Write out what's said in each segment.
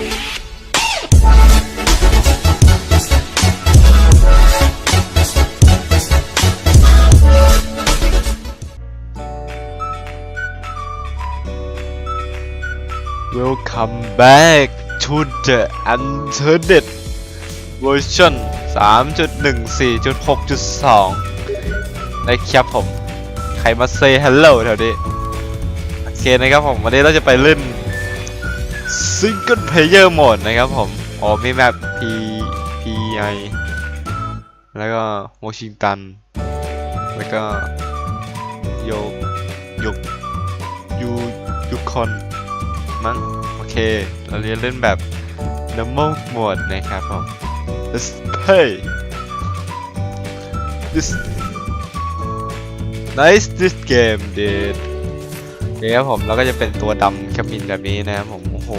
Welcome back to the Untearded version 3.14.6.2 นะครับผม ใครมา say hello แถวนี้ โอเคนะครับผม วันนี้เราจะไปเล่น Single Player Mode นะครับผมอ๋อมีแมป P P I แล้วก็วอชิงตัน แล้วก็โยกยกยูยูคอนมั้งโอเค เราเรียนเล่นแบบ normal mode นะครับผม let's play this nice this game dude โอเคครับผมเราก็จะเป็นตัวดำขมินแบบนี้นะครับผม โอ้โห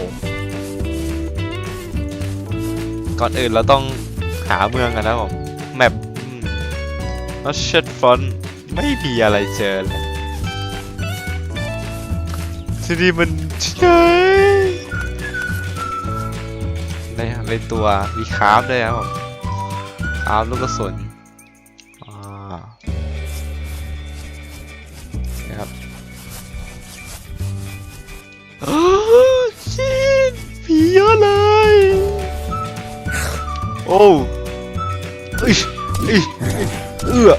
ก่อนอื่นเราต้องหาเมืองกันนะผมแมป not shit fun ไม่มีอะไรเจอเลยที่นี่มันที่ไหนได้ในตัวมีคราฟด้วยครับผมคราฟลูกกระสุนนะครับ โอ้เอ้ยเอ้ยเออ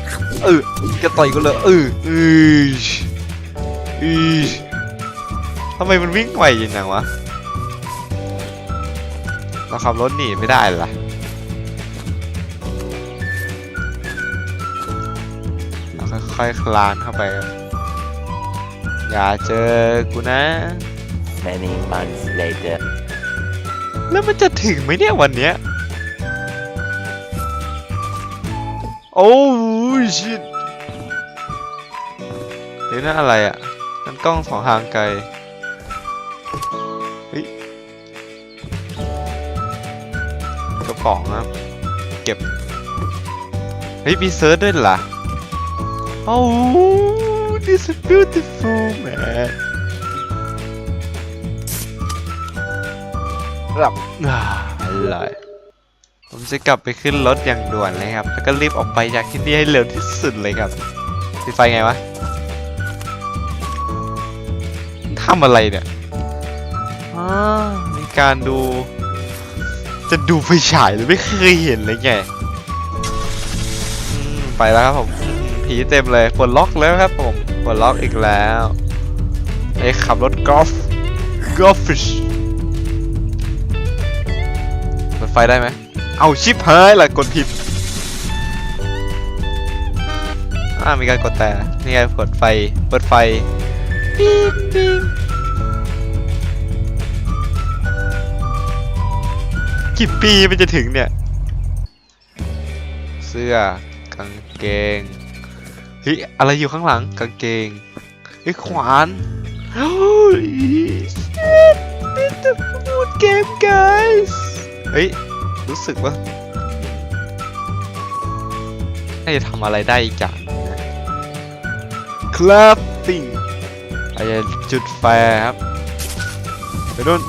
เออแกต่อยกูเลยเออเอ้ยเอ้ยทำไมมันวิ่งไวอย่างนังวะเราขับรถหนีไม่ได้เหรอเราค่อยๆคลานเข้าไปครับอย่าเจอกูนะ Many months later. แล้วมันจะถึงไหมเนี่ยวันเนี้ย โอ้ยชิตเฮ้ยนั่นอะไรอะนั่นกล้องสองทางไกลเฮ้ยกระป๋องนะครับ เก็บ เฮ้ยมีเซิร์ชด้วยเหรอโอ้ this is beautiful man รับอ่าอร่อย ผมจะกลับไปขึ้นรถอย่างด่วนเลยครับ แล้วก็รีบออกไปจากที่นี่ให้เร็วที่สุดเลยครับปิดไฟไงวะทำอะไรเนี่ยอ่ามีการดู จะดูไฟฉายหรือไม่เคยเห็นเลยไงไปแล้วครับผมผีเต็มเลยปลดล็อกแล้วครับผมปลดล็อกอีกแล้วไอ้ขับรถกอล์ฟกอล์ฟฟิชเปิดไฟได้ไหม เอาชิปหายละกดผิดอ่ามีการกดแต่นี่ไงกดไฟเปิดไฟปิ๊งปิ๊งกี่ปีมันจะถึงเนี่ย เสื้อกางเกงเฮ้ยอะไรอยู่ข้างหลังกางเกงเฮ้ยขวานโอ้ย shit it's a food game guys เฮ้ย รู้สึกว่าน่าจะทำอะไรได้อีกอย่างนะ crafting อาจจะจุดไฟครับไปนู่น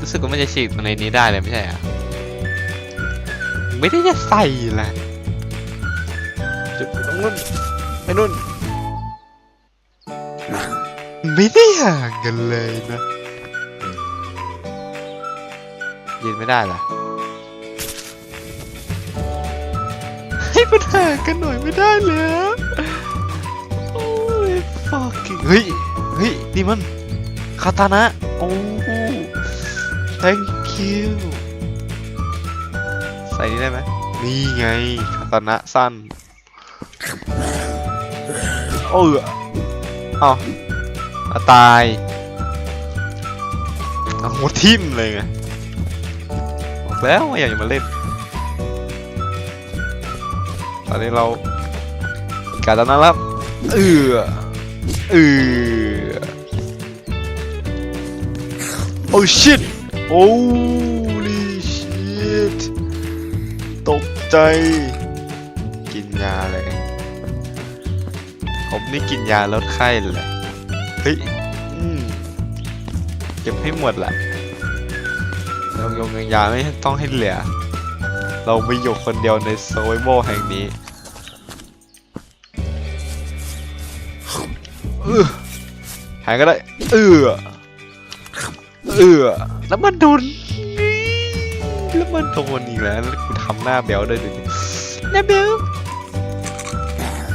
รู้สึกว่ามันจะฉีกมาในนี้ได้เลยไม่ใช่เหรอไม่ได้จะใส่แหละจุดไปตรงนู้นไปนู่น ไม่ได้ห่างกันเลยนะยืนไม่ได้เหรอให้ปัญหางกันหน่อยไม่ได้เลยอะโอ้ย fucking เฮ้ย เฮ้ย นี่มันคาตานะ โอ้ thank you ใส่นี่ได้ไหมนี่ไงคาตานะสั้นเออ เอาเอาตายเอาหัวทิ่มเลยไงบอกแล้วว่าอย่ามาเล่น ตอนนี้เราการตอนนั้นแล้วเออเออโอ้ชิตโอ้ลีชิตตกใจ ผมนี่กินยาลดไข้เลยเฮ้ยเก็บให้หมดแหละยงยงยาไม่ต้องให้เหลือ เราไม่อยู่คนเดียวในโซยโมแห่งนี้หายก็ได้ เออเออแล้วมันโดนแล้วมันโดนอีกแล้วกูทำหน้าแบวด้วยดิหน้าแบล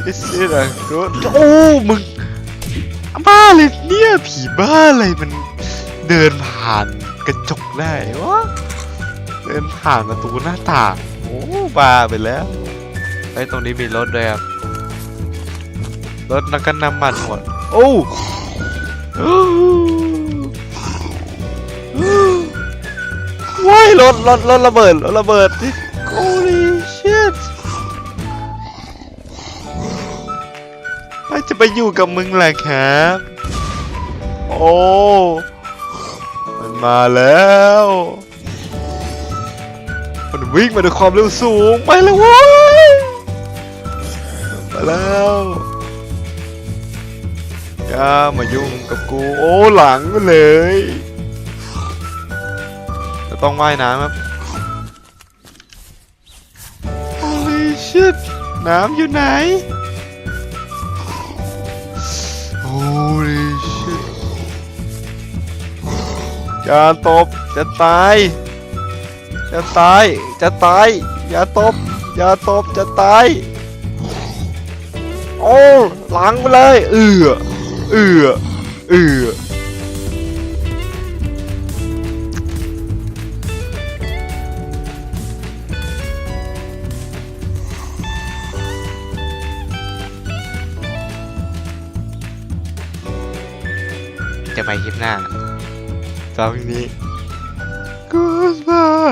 ว Is it a good โอ้มึงบ้าเลยเนี่ยผีบ้าอะไรมันเดินผ่านกระจกได้วะเดินผ่านประตูหน้าต่างโอ้บ้าไปแล้วไอ้ตรงนี้มีรถด้วยครับรถนักกันน้ำมันหมดโอ้ว้ายรถรถรถระเบิดรถระเบิด Holy shit ว่าจะไปอยู่กับมึงแหละครับ โอ้ มันมาแล้ว มันวิ่งมาด้วยความเร็วสูง ไปแล้วว้ยมาแล้วอย่ามายุ่งกับกู โอ้ หลังเลย จะต้องว่ายน้ำครับ Holy shit น้ำอยู่ไหน Holy shit อย่าตบ จะตาย จะตาย จะตาย อย่าตบ อย่าตบ จะตาย โอ้ หลังไปเลย เอือเอือเอือ จะไปคลิปหน้าตอนนี้ Goodbye